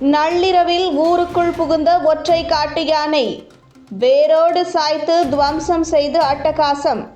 நள்ளிரவில் ஊருக்குள் புகுந்த ஒற்றை காட்டு யானை. வேரோடு சாய்த்து துவம்சம் செய்து அட்டகாசம்.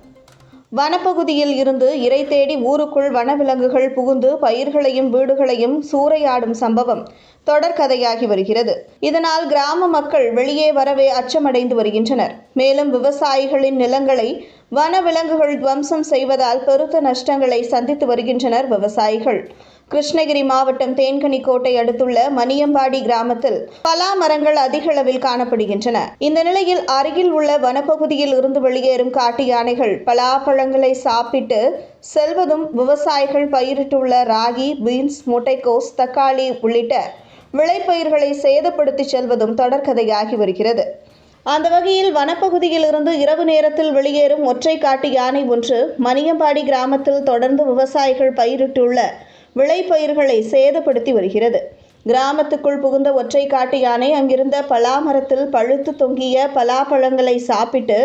வனப்பகுதியில் இருந்து இரை தேடி ஊருக்குள் வனவிலங்குகள் புகுந்து பயிர்களையும் வீடுகளையும் சூறையாடும் சம்பவம் தொடர்கதையாகி வருகிறது. இதனால் கிராம மக்கள் வெளியே வரவே அச்சமடைந்து வருகின்றனர். மேலும் விவசாயிகளின் நிலங்களை வனவிலங்குகள் துவம்சம் செய்வதால் பெருத்த நஷ்டங்களை சந்தித்து வருகின்றனர் விவசாயிகள். கிருஷ்ணகிரி மாவட்டம் தேன்கனிக்கோட்டை அடுத்துள்ள மணியம்பாடி கிராமத்தில் பலா மரங்கள் அதிக அளவில் காணப்படுகின்றன. இந்த நிலையில் அருகில் உள்ள வனப்பகுதியில் இருந்து வெளியேறும் காட்டு யானைகள் பலாப்பழங்களை சாப்பிட்டு செல்வதும் விவசாயிகள் பயிரிட்டுள்ள ராகி பீன்ஸ் முட்டைக்கோஸ் தக்காளி உள்ளிட்ட விளைபயிர்களை சேதப்படுத்தி செல்வதும் தொடர்கதையாகி வருகிறது. அந்த வகையில் வனப்பகுதியில் இருந்து இரவு நேரத்தில் வெளியேறும் ஒற்றை காட்டு யானை ஒன்று மணியம்பாடி கிராமத்தில் தொடர்ந்து விவசாயிகள் பயிரிட்டுள்ள விளைபயிர்களை சேதப்படுத்தி வருகிறது. கிராமத்துக்குள் புகுந்த ஒற்றை காட்டு யானை அங்கிருந்த பலாமரத்தில் பழுத்து தொங்கிய பலாப்பழங்களை சாப்பிட்டு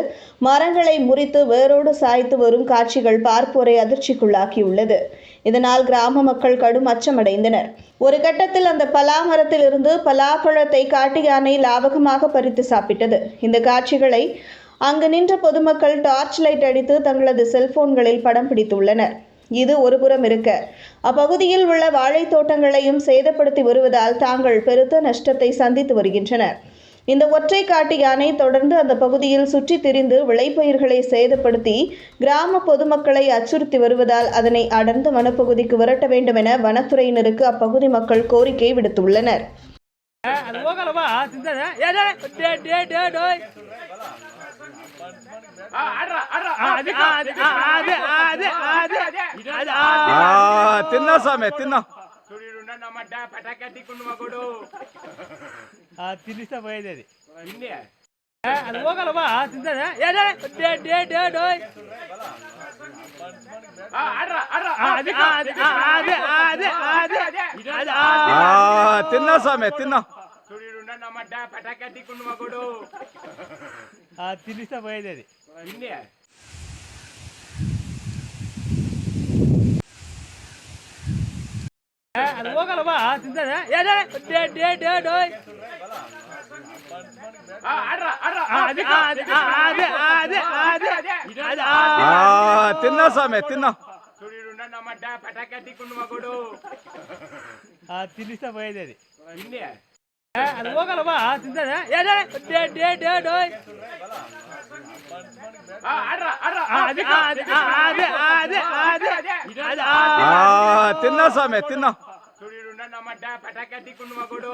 மரங்களை முறித்து வேரோடு சாய்த்து வரும் காட்சிகள் பார்ப்போரை அதிர்ச்சிக்குள்ளாக்கியுள்ளது. இதனால் கிராம மக்கள் கடும் அச்சமடைந்தனர். ஒரு கட்டத்தில் அந்த பலாமரத்தில் இருந்து பலாப்பழத்தை காட்டு யானை லாவகமாக பறித்து சாப்பிட்டது. இந்த காட்சிகளை அங்கு நின்ற பொதுமக்கள் டார்ச் லைட் அடித்து தங்களது செல்போன்களில் படம் பிடித்துள்ளனர். இது ஒருபுறம் இருக்க அப்பகுதியில் உள்ள வாழைத் தோட்டங்களையும் சேதப்படுத்தி வருவதால் தாங்கள் பெருத்த நஷ்டத்தை சந்தித்து வருகின்றனர். இந்த ஒற்றை காட்டு யானை தொடர்ந்து அந்த பகுதியில் சுற்றித் திரிந்து விளைபயிர்களை சேதப்படுத்தி கிராம பொதுமக்களை அச்சுறுத்தி வருவதால் அதனை அடர்ந்த வனப்பகுதிக்கு விரட்ட வேண்டும் என வனத்துறையினருக்கு அப்பகுதி மக்கள் கோரிக்கை விடுத்துள்ளனர். அது. తిన్నా సామె తిన్నా. తినిస్తా పోయేది అది. అది పోగలవా? తింటానా? తిన్నా సామె తిన్నా. తినిస్తా పోయేది అది. அது போகலவா சிந்தாத ஏ டே டே டே டோய் తిన్నా సామె తిన్నా తినిస్తా పోయేది అది అది పోగలవా తిందా ఏ డే డే డే డోయ్ తిన్నా సామె తిన్నా ఉండనమ్మట పటాకట్టి కుటుంబకుడు